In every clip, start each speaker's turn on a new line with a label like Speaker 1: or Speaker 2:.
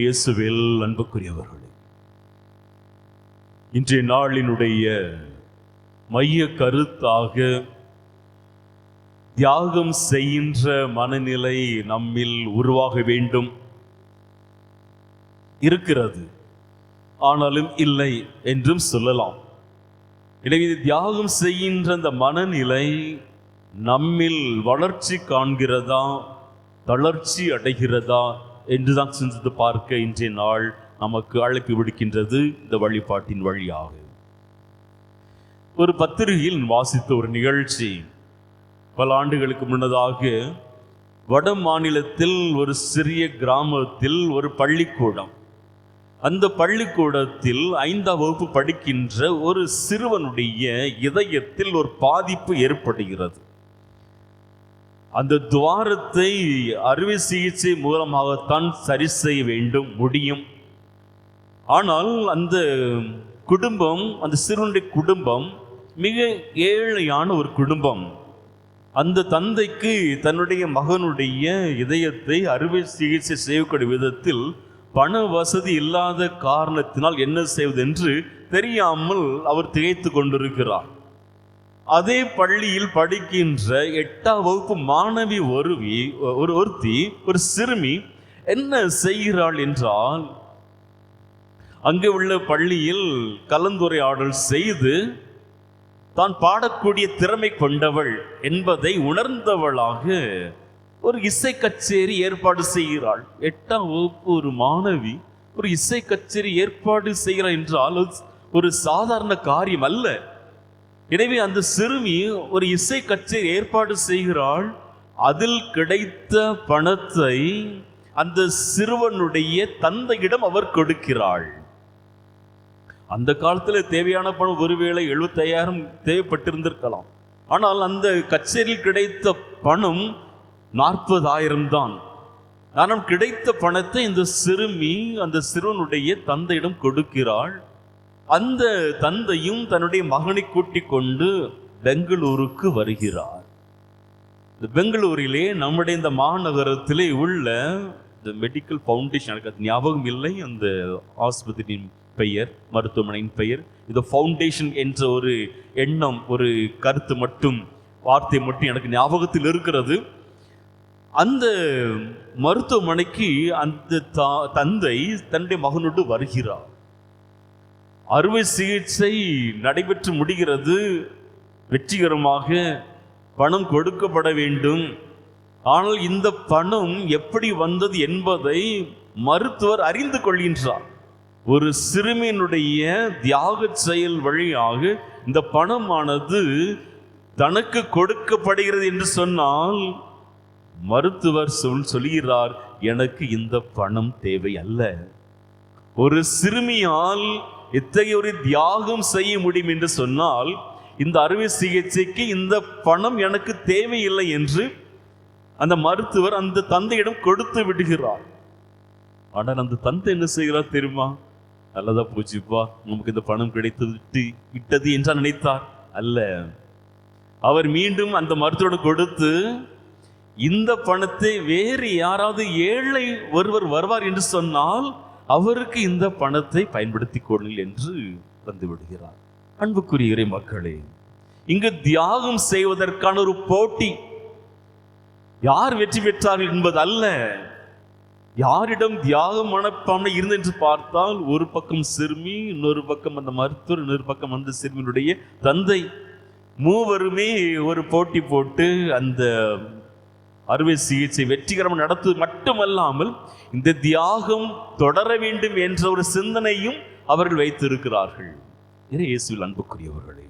Speaker 1: இயேசுவில் அன்புக்குரியவர்களே இன்றைய நாளினுடைய மைய கருத்தாக தியாகம் செய்கின்ற மனநிலை நம்மில் உருவாக வேண்டும். இருக்கிறது. ஆனாலும் இல்லை என்றும் சொல்லலாம். எனவே தியாகம் செய்கின்ற அந்த மனநிலை நம்மில் வளர்ச்சி காண்கிறதா தளர்ச்சி அடைகிறதா என்றுதான் சிந்தித்து பார்க்க இன்றைய நாள் நமக்கு அழைப்பு விடுக்கின்றது இந்த வழிபாட்டின் வழியாக. ஒரு பத்திரிகையில் வாசித்த ஒரு நிகழ்ச்சி பல ஆண்டுகளுக்கு முன்னதாக வட மாநிலத்தில் ஒரு சிறிய கிராமத்தில் ஒரு பள்ளிக்கூடம். அந்த பள்ளிக்கூடத்தில் ஐந்தாம் வகுப்பு படிக்கின்ற ஒரு சிறுவனுடைய இதயத்தில் ஒரு பாதிப்பு ஏற்படுகிறது. அந்த துவாரத்தை அறுவை சிகிச்சை மூலமாகத்தான் சரி செய்ய வேண்டும் முடியும். ஆனால் அந்த குடும்பம் அந்த சிறுவனுடைய குடும்பம் மிக ஏழையான ஒரு குடும்பம். அந்த தந்தைக்கு தன்னுடைய மகனுடைய இதயத்தை அறுவை சிகிச்சை செய்யக்கூடிய விதத்தில் பண வசதி இல்லாத காரணத்தினால் என்ன செய்வது என்று தெரியாமல் அவர் திகைத்து கொண்டிருக்கிறார். அதே பள்ளியில் படிக்கின்ற எட்டாம் வகுப்பு மாணவி ஒருவி ஒரு ஒருத்தி ஒரு சிறுமி என்ன செய்கிறாள் என்றால் அங்கே உள்ள பள்ளியில் கலந்துரையாடல் செய்து தான் பாடக்கூடிய திறமை கொண்டவள் என்பதை உணர்ந்தவளாக ஒரு இசை கச்சேரி ஏற்பாடு செய்கிறாள். எட்டாம் வகுப்பு ஒரு மாணவி ஒரு இசை கச்சேரி ஏற்பாடு செய்கிறாள் என்றால் ஒரு சாதாரண காரியம் அல்ல. எனவே அந்த சிறுமி ஒரு இசை கச்சேரி ஏற்பாடு செய்கிறாள். அதில் கிடைத்த பணத்தை அந்த சிறுவனுடைய தந்தையிடம் அவர் கொடுக்கிறாள். அந்த காலத்தில் தேவையான பணம் ஒருவேளை எழுபத்தையாயிரம் தேவைப்பட்டிருந்திருக்கலாம். ஆனால் அந்த கச்சேரியில் கிடைத்த பணம் நாற்பதாயிரம் தான். ஆனால் கிடைத்த பணத்தை இந்த சிறுமி அந்த சிறுவனுடைய தந்தையிடம் கொடுக்கிறாள். அந்த தந்தையும் தன்னுடைய மகனை கூட்டிக் கொண்டு பெங்களூருக்கு வருகிறார். இந்த பெங்களூரிலே நம்முடைய இந்த மாநகரத்திலே உள்ள இந்த மெடிக்கல் ஃபவுண்டேஷன் எனக்கு அது ஞாபகம் இல்லை. அந்த ஆஸ்பத்திரியின் பெயர் மருத்துவமனையின் பெயர். இது ஃபவுண்டேஷன் என்ற ஒரு எண்ணம் ஒரு கருத்து மட்டும் வார்த்தை மட்டும் எனக்கு ஞாபகத்தில் இருக்கிறது. அந்த மருத்துவமனைக்கு அந்த தந்தை தன்னுடைய மகனோடு வருகிறார். அறுவை சிகிச்சை நடைபெற்று முடிகிறது. வெற்றிகரமாக பணம் கொடுக்கப்பட வேண்டும். ஆனால் இந்த பணம் எப்படி வந்தது என்பதை மருத்துவர் அறிந்து கொள்கின்றார். ஒரு சிறுமியினுடைய தியாக செயல் வழியாக இந்த பணமானது தனக்கு கொடுக்கப்படுகிறது என்று சொன்னால் மருத்துவர் சொல் சொல்கிறார் எனக்கு இந்த பணம் தேவை அல்ல. ஒரு சிறுமியால் இத்தகைய ஒரு தியாகம் செய்ய முடியும் என்று சொன்னால் இந்த அறுவை சிகிச்சைக்கு இந்த பணம் எனக்கு தேவையில்லை என்று அந்த மருத்துவர் அந்த தந்தையிடம் கொடுத்து விடுகிறார். ஆனால் அந்த தந்தை என்ன செய்கிறார் தெரியுமா? நல்லதா போச்சுப்பா நமக்கு இந்த பணம் கிடைத்து விட்டு விட்டது என்றால் நினைத்தார். அல்ல. அவர் மீண்டும் அந்த மருத்துவரிடம் கொடுத்து இந்த பணத்தை வேறு யாராவது ஏழை ஒருவர் வருவார் என்று சொன்னால் அவருக்கு இந்த பணத்தை பயன்படுத்திக் கொள்ளுங்கள் என்று வந்து விடுகிறார் அன்புக்குரிய இறை மக்களே இங்கு தியாகம் செய்வதற்கான ஒரு போட்டி யார் வெற்றி பெற்றார்கள் என்பது அல்ல. யாரிடம் தியாக மனப்பான்மை இருந்து என்று பார்த்தால் ஒரு பக்கம் சிறுமி இன்னொரு பக்கம் அந்த மருத்துவர் இன்னொரு பக்கம் அந்த சிறுமியினுடைய தந்தை. மூவருமே ஒரு போட்டி போட்டு அந்த அறுவை சிகிச்சை வெற்றிகரமாக நடத்துவது மட்டுமல்லாமல் இந்த தியாகம் தொடர வேண்டும் என்ற ஒரு சிந்தனையும் அவர்கள் வைத்திருக்கிறார்கள். இறை இயேசுவில் அன்புக்குரியவர்களே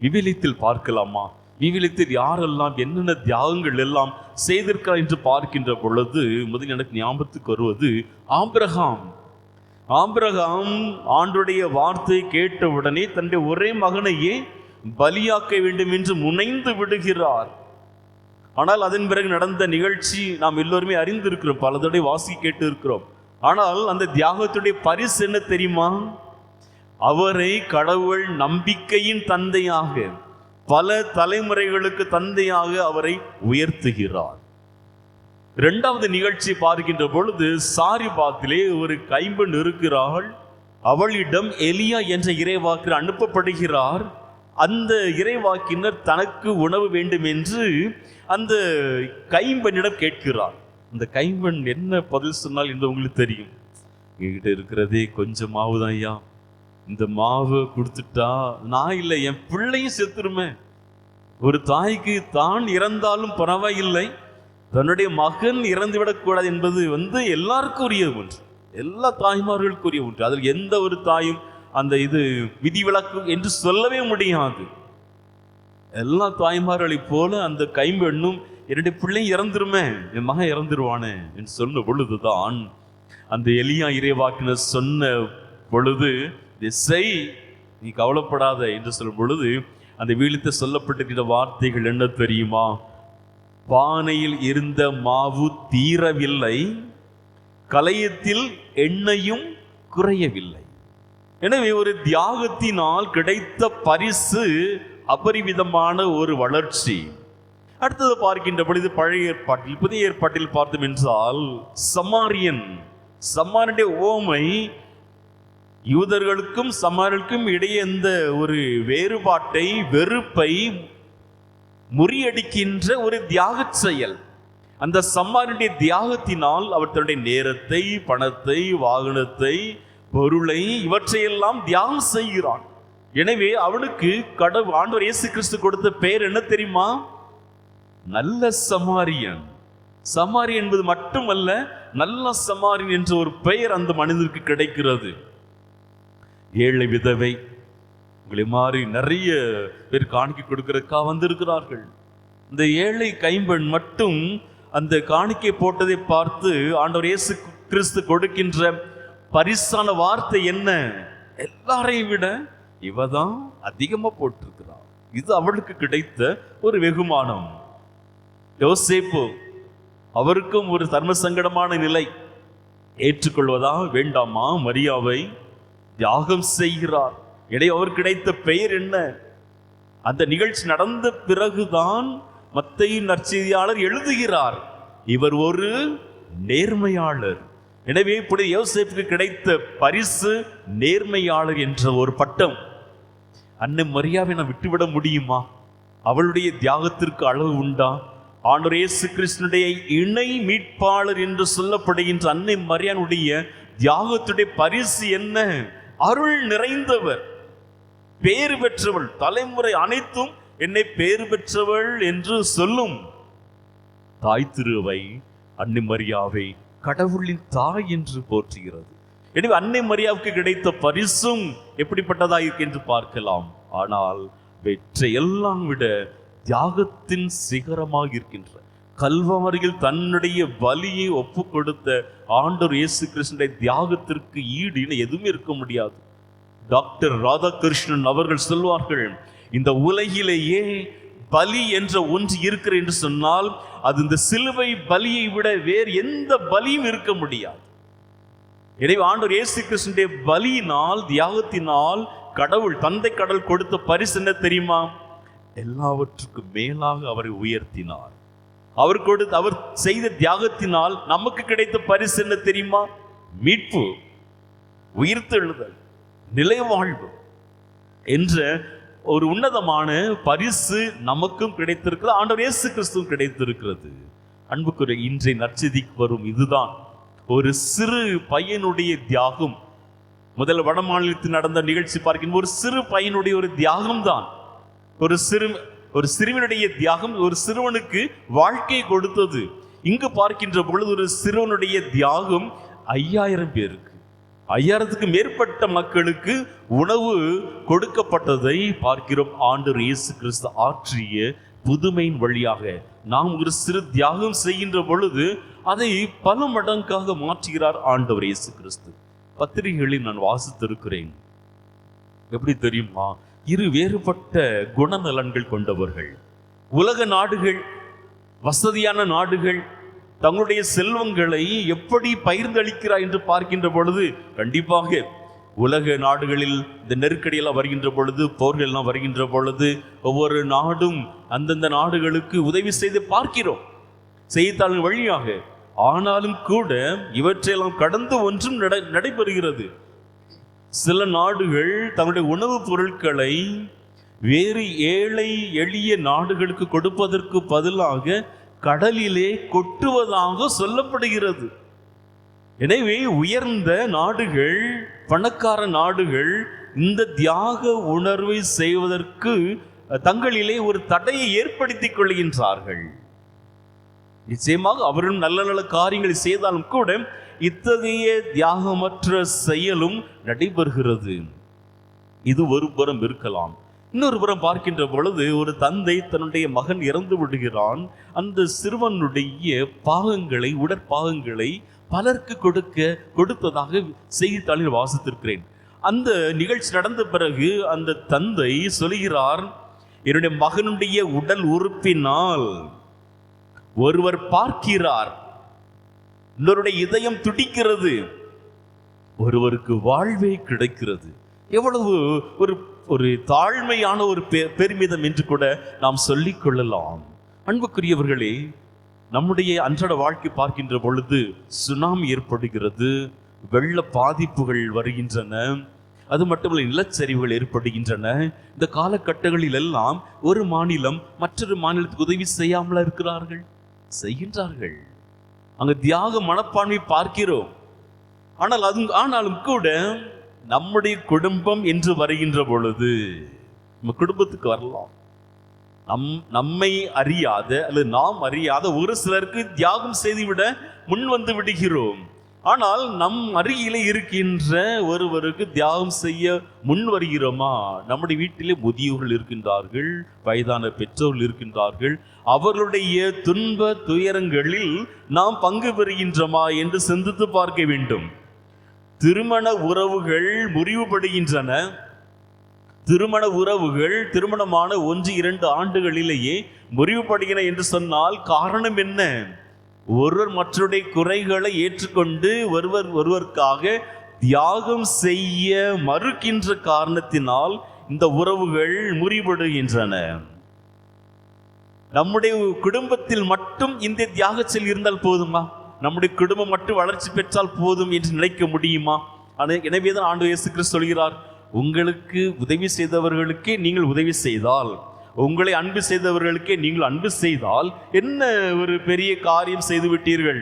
Speaker 1: விவிலியத்தில் பார்க்கலாமா? விவிலியத்தில் யாரெல்லாம் என்னென்ன தியாகங்கள் எல்லாம் செய்திருக்கிறார் என்று பார்க்கின்ற பொழுது முதல் எனக்கு ஞாபகத்துக்கு வருவது ஆம்பிரகாம் ஆம்பிரகாம் ஆண்டுடைய வார்த்தை கேட்டவுடனே தன்னுடைய ஒரே மகனையே பலியாக்க வேண்டும் என்று முனைந்து விடுகிறார். ஆனால் அதன் பிறகு நடந்த நிகழ்ச்சி நாம் எல்லோருமே அறிந்திருக்கிறோம். பல தடவை வாசி கேட்டு இருக்கிறோம் ஆனால் அந்த தியாகத்துடைய பரிசு என்ன தெரியுமா? அவரை கடவுள் நம்பிக்கையின் தந்தையாக பல தலைமுறைகளுக்கு தந்தையாக அவரை உயர்த்துகிறார். இரண்டாவது நிகழ்ச்சி பார்க்கின்ற பொழுது சாரிபாத்திலே ஒரு கைம்பெண் இருக்கிறாள். அவளிடம் எலியா என்ற இறைவாக்கு அனுப்பப்படுகிறார். அந்த இறைவாக்கினர் தனக்கு உணவு வேண்டும் என்று அந்த கைம்பெண்ணிடம் கேட்கிறார். அந்த கைம்பெண் என்ன பதில் சொன்னால் என்று உங்களுக்கு தெரியும். என்கிட்ட இருக்கிறதே கொஞ்சம் மாவு தான் ஐயா. இந்த மாவு கொடுத்துட்டா நான் இல்லை என் பிள்ளையும் செத்துருமே. ஒரு தாய்க்கு தான் இறந்தாலும் பரவாயில்லை. தன்னுடைய மகன் இறந்து விடக்கூடாது என்பது வந்து எல்லாருக்கும் உரிய ஒன்று. எல்லா தாய்மார்களுக்கும் உரிய ஒன்று. அதில் எந்த ஒரு தாயும் அந்த இது விதிவிலக்கு என்று சொல்லவே முடியாது. எல்லா தாய்மார்களைப் போல அந்த கைம்பெண்ணும் என்னுடைய பிள்ளை இறந்துருமே என் மகன் இறந்துருவானே என்று சொன்ன பொழுதுதான் அந்த எலியா இறைவாக்கினர் சொன்ன பொழுது செய் நீ கவலைப்படாத என்று சொல்லும் பொழுது அந்த வீழ்த்த சொல்லப்பட்டிருக்கிற வார்த்தைகள் என்ன தெரியுமா? பானையில் இருந்த மாவு தீரவில்லை கலையத்தில் எண்ணெயும் குறையவில்லை. எனவே ஒரு தியாகத்தினால் கிடைத்த பரிசு அபரிமிதமான ஒரு வளர்ச்சி. அடுத்தது பார்க்கின்ற பொழுது பழைய ஏற்பாட்டில் புதிய ஏற்பாட்டில் பார்த்தோம் என்றால் சமாரியன். சமாரியனுடைய ஓமை யூதர்களுக்கும் சமாரியர்களுக்கும் இடையே இந்த ஒரு வேறுபாட்டை வெறுப்பை முறியடிக்கின்ற ஒரு தியாகச் செயல். அந்த சம்மானுடைய தியாகத்தினால் அவர் தன்னுடைய நேரத்தை பணத்தை வாகனத்தை பொருளை இவற்றையெல்லாம் தியாகம் செய்கிறான். எனவே அவனுக்கு கடவுள் ஆண்டவர் இயேசு கிறிஸ்து கொடுத்த பெயர் என்ன தெரியுமா? நல்ல சமாரியன். சமாரி என்பது மட்டுமல்ல நல்ல சமாரியன் என்ற ஒரு பெயர் அந்த மனிதனுக்கு கிடைக்கிறது. ஏழை விதவை உங்களை மாறி நிறைய பேர் காணிக்கை கொடுக்கறதுக்காக வந்திருக்கிறார்கள். இந்த ஏழை கைம்பெண் மட்டும் அந்த காணிக்கை போட்டதை பார்த்து ஆண்டவர் இயேசு கிறிஸ்து கொடுக்கின்ற பரிசான வார்த்தை என்ன? எல்லாரையும் விட இவ தான் அதிகமாக போட்டிருக்கிறான். இது அவளுக்கு கிடைத்த ஒரு வெகுமானம். யோசிப்பு அவருக்கும் ஒரு தர்ம சங்கடமான நிலை. ஏற்றுக்கொள்வதா வேண்டாமா? மரியாவை தியாகம் செய்கிறார். இடையே அவர் கிடைத்த பெயர் என்ன? அந்த நிகழ்ச்சி நடந்த பிறகுதான் மத்தையின் நற்செய்தியாளர் எழுதுகிறார். இவர் ஒரு நேர்மையாளர். எனவே இப்படி யோசிப்புக்கு கிடைத்த பரிசு நேர்மையாளர் என்ற ஒரு பட்டம். அன்னை மரியாவை நான் விட்டுவிட முடியுமா? அவளுடைய தியாகத்திற்கு அளவு உண்டா? ஆண்டவர் இயேசு இணை மீட்பாளர் என்று சொல்லப்படுகின்ற அன்னை மரியானுடைய தியாகத்துடைய பரிசு என்ன? அருள் நிறைந்தவர். பேறு பெற்றவள். தலைமுறை அனைத்தும் என்னை பேறு பெற்றவள் என்று சொல்லும். தாய் திருவை அன்னை மரியாவை கடவுளின் தாய் என்று போற்றுகிறது. எனவே அன்னை மரியாவுக்கு கிடைத்த பரிசும் எப்படிப்பட்டதா இருக்கு என்று பார்க்கலாம். ஆனால் வெற்றை எல்லாம் விட தியாகத்தின் சிகரமாக இருக்கின்ற கல்வமரியில் தன்னுடைய பலியை ஒப்பு கொடுத்த ஆண்டவர் இயேசு கிருஷ்ணனுடைய தியாகத்திற்கு ஈடு இணை எதுவுமே இருக்க முடியாது. டாக்டர் ராதாகிருஷ்ணன் அவர்கள் சொல்வார்கள் இந்த உலகிலேயே பலி என்ற ஒன்று இருக்கிற என்று சொன்னால் அது இந்த சிலுவை பலியை விட வேறு எந்த பலியும் இருக்க முடியாது. எனவே ஆண்டவர் இயேசு கிருஷ்ணனுடைய பலியினால் தியாகத்தினால் கடவுள் தந்தை கடல் கொடுத்த பரிசு என்ன தெரியுமா? எல்லாவற்றுக்கும் மேலாக அவரை உயர்த்தினார். அவர் கொடுத்த அவர் செய்த தியாகத்தினால் நமக்கு கிடைத்த பரிசு என்ன தெரியுமா? மீட்பு உயிர்த்தெழுதல் நிலைவாழ்வு என்ற ஒரு உன்னதமான பரிசு நமக்கும் கிடைத்திருக்கிறது ஆண்டவர் இயேசு கிறிஸ்துவும் கிடைத்திருக்கிறது. அன்புக்குரிய இன்றைய நற்செய்திக்கு வரும் இதுதான். ஒரு சிறு பையனுடைய தியாகம். முதல் வட மாநிலத்தில் நடந்த நிகழ்ச்சி பார்க்கின்ற ஒரு சிறு பையனுடைய ஒரு தியாகம் தான் ஒரு சிறு ஒரு சிறுவனுடைய தியாகம் ஒரு சிறுவனுக்கு வாழ்க்கை கொடுத்தது. இங்கு பார்க்கின்ற பொழுது ஒரு சிறுவனுடைய தியாகம் ஐயாயிரம் பேருக்கு. ஐயாயிரத்துக்கு மேற்பட்ட மக்களுக்கு உணவு கொடுக்கப்பட்டதை பார்க்கிறோம். ஆண்டவர் இயேசு கிறிஸ்து ஆற்றிய புதுமையின் வழியாக. நாம் ஒரு சிறு தியாகம் செய்கின்ற பொழுது அதை பல மடங்காக மாற்றுகிறார் ஆண்டவர் இயேசு கிறிஸ்து. பத்திரிகைகளில் நான் வாசித்திருக்கிறேன். எப்படி தெரியுமா? இரு வேறுபட்ட குணநலன்கள் கொண்டவர்கள். உலக நாடுகள் வசதியான நாடுகள் தங்களுடைய செல்வங்களை எப்படி பகிர்ந்தளிக்கிறார் என்று பார்க்கின்ற பொழுது கண்டிப்பாக உலக நாடுகளில் இந்த நெருக்கடியெல்லாம் வருகின்ற பொழுது போர்கள்லாம் வருகின்ற பொழுது ஒவ்வொரு நாடும் அந்தந்த நாடுகளுக்கு உதவி செய்து பார்க்கிறோம். செய்தித்தாள் வழியாக. ஆனாலும் கூட இவற்றையெல்லாம் கடந்து ஒன்றும் நடை நடைபெறுகிறது. சில நாடுகள் தங்களுடைய உணவுப் பொருட்களை வேறு ஏழை எளிய நாடுகளுக்கு கொடுப்பதற்கு பதிலாக கடலிலே கொட்டுவதாக சொல்லப்படுகிறது. எனவே உயர்ந்த நாடுகள் பணக்கார நாடுகள் இந்த தியாக உணர்வை செய்வதற்கு தங்களிலே ஒரு தடையை ஏற்படுத்திக் கொள்கின்றார்கள். நிச்சயமாக அவரும் நல்ல நல்ல காரியங்களை செய்தாலும் கூட இத்தகைய தியாகமற்ற செயலும் நடைபெறுகிறது. இது ஒரு புறம் இருக்கலாம். இன்னொரு புறம் பார்க்கின்ற பொழுது ஒரு தந்தை தன்னுடைய மகன் இறந்து விடுகிறான். அந்த சிறுவனுடைய பாகங்களை உடற்பாகங்களை பலருக்கு கொடுக்க கொடுத்ததாக செய்தித்தாளில் வாசித்திருக்கிறேன். அந்த நிகழ்ச்சி நடந்த பிறகு அந்த தந்தை சொல்கிறார் என்னுடைய மகனுடைய உடல் உறுப்பினால் ஒருவர் பார்க்கிறார். இன்னொருடைய இதயம் துடிக்கிறது. ஒருவருக்கு வாழ்வே கிடைக்கிறது. எவ்வளவு ஒரு ஒரு தாழ்மையான ஒரு பெ- பெருமிதம் என்று கூட நாம் சொல்லிக் கொள்ளலாம். அன்புக்குரியவர்களே நம்முடைய அன்றாட வாழ்க்கை பார்க்கின்ற பொழுது சுனாமி ஏற்படுகிறது வெள்ள பாதிப்புகள் வருகின்றன அது மட்டுமல்ல நிலச்சரிவுகள் ஏற்படுகின்றன. இந்த காலகட்டங்களில் எல்லாம் ஒரு மாநிலம் மற்றொரு மாநிலத்துக்கு உதவி செய்யாமல இருக்கிறார்கள்? செய்கின்றார்கள். அங்கு தியாக மனப்பான்மை பார்க்கிறோம். ஆனால் அது ஆனாலும் கூட நம்முடைய குடும்பம் என்று வருகின்ற பொழுது நம்ம குடும்பத்துக்கு வரலாம். நம் நம்மை அறியாத அல்லது நாம் அறியாத ஒரு சிலருக்கு தியாகம் செய்துவிட முன் வந்து விடுகிறோம். ஆனால் நம் அருகிலே இருக்கின்ற ஒருவருக்கு தியாகம் செய்ய முன் வருகிறோமா? நம்முடைய வீட்டிலே முதியோர்கள் இருக்கின்றார்கள் வயதான பெற்றோர்கள் இருக்கின்றார்கள். அவர்களுடைய துன்ப துயரங்களில் நாம் பங்கு பெறுகின்றோமா என்று சிந்தித்து பார்க்க வேண்டும். திருமண உறவுகள் முறிவுபடுகின்றன. திருமண உறவுகள் திருமணமான ஒன்று இரண்டு ஆண்டுகளிலேயே முறிவுபடுகின என்று சொன்னால் காரணம் என்ன? ஒருவர் மற்றவருடைய குறைகளை ஏற்றுக்கொண்டு ஒருவர் ஒருவருக்காக தியாகம் செய்ய மறுக்கின்ற காரணத்தினால் இந்த உறவுகள் முறிபடுகின்றன நம்முடைய குடும்பத்தில் மட்டும் இந்த தியாக செயல் இருந்தால் போதுமா? நம்முடைய குடும்பம் மட்டும் வளர்ச்சி பெற்றால் போதும் என்று நினைக்க முடியுமா? ஆனால் எனவேதான் ஆண்டு இயேசு கிறிஸ்து சொல்கிறார் உங்களுக்கு உதவி செய்தவர்களுக்கே நீங்கள் உதவி செய்தால் உங்களை அன்பு செய்தவர்களுக்கே நீங்கள் அன்பு செய்தால் என்ன ஒரு பெரிய காரியம் செய்து விட்டீர்கள்?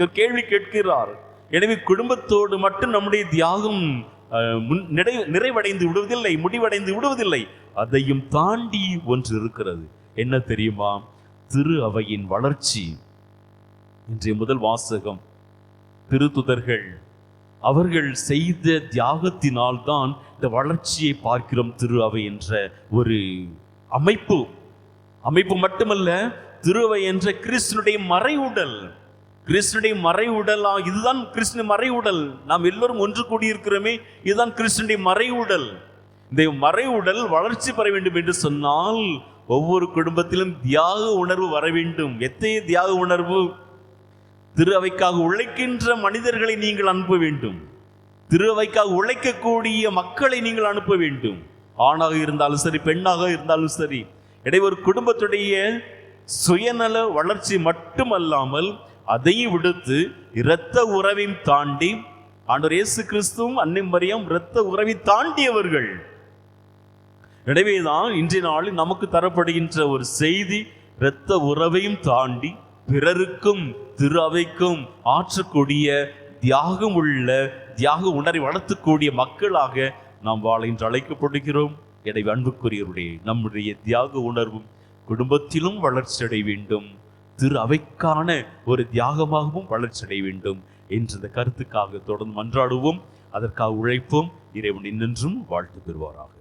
Speaker 1: ஒரு கேள்வி கேட்கிறார். எனவே குடும்பத்தோடு மட்டும் நம்முடைய தியாகம் முன் நிறை நிறைவடைந்து விடுவதில்லை முடிவடைந்து விடுவதில்லை. அதையும் தாண்டி ஒன்று இருக்கிறது. என்ன தெரியுமா? திரு அவையின் வளர்ச்சி. இன்றைய முதல் வாசகம். திருத்துதர்கள். அவர்கள் செய்த தியாகத்தினால் தான் இந்த வளர்ச்சியை பார்க்கிறோம் திரு அவை என்ற ஒரு அமைப்பு. அமைப்பு மட்டுமல்ல திருவை என்ற கிறிஸ்தனுடைய மறைவுடல். கிறிஸ்தனுடைய மறைவுடலா இதுதான் கிறிஸ்துவ மறைவுடல். நாம் எல்லோரும் ஒன்று கூடியிருக்கிறோமே இதுதான் கிறிஸ்தனுடைய மறைவுடல். இந்த மறைவுடல் வளர்ச்சி பெற வேண்டும் என்று சொன்னால் ஒவ்வொரு குடும்பத்திலும் தியாக உணர்வு வர வேண்டும். எத்தகைய தியாக உணர்வு? திரு அவைக்காக உழைக்கின்ற மனிதர்களை நீங்கள் அனுப்ப வேண்டும். திரு அவைக்காக உழைக்கக்கூடிய மக்களை நீங்கள் அனுப்ப வேண்டும். ஆணாக இருந்தாலும் சரி பெண்ணாக இருந்தாலும் சரி இடை ஒரு குடும்பத்துடைய சுயநல வளர்ச்சி மட்டுமல்லாமல் அதையும் விடுத்து இரத்த உறவையும் தாண்டி ஆண்டவர் இயேசு கிறிஸ்துவும் அன்னை மரியம் இரத்த உறவை தாண்டியவர்கள். எனவேதான் இன்றைய நாளில் நமக்கு தரப்படுகின்ற ஒரு செய்தி இரத்த உறவையும் தாண்டி பிறருக்கும் திரு அவைக்கும் ஆற்றக்கூடிய தியாகம் உள்ள தியாக உணரை வளர்த்தக்கூடிய மக்களாக நாம் வாழ இன்று அழைக்கப்படுகிறோம். எனவே அன்புக்குரியவருடைய நம்முடைய தியாக உணர்வும் குடும்பத்திலும் வளர்ச்சி அடைய வேண்டும். திரு அவைக்கான ஒரு தியாகமாகவும் வளர்ச்சி அடைய வேண்டும் என்ற இந்த கருத்துக்காக தொடர்ந்து மன்றாடுவோம். அதற்காக உழைப்போம். இறைவன் நின்றும் வாழ்த்து பெறுவாராக.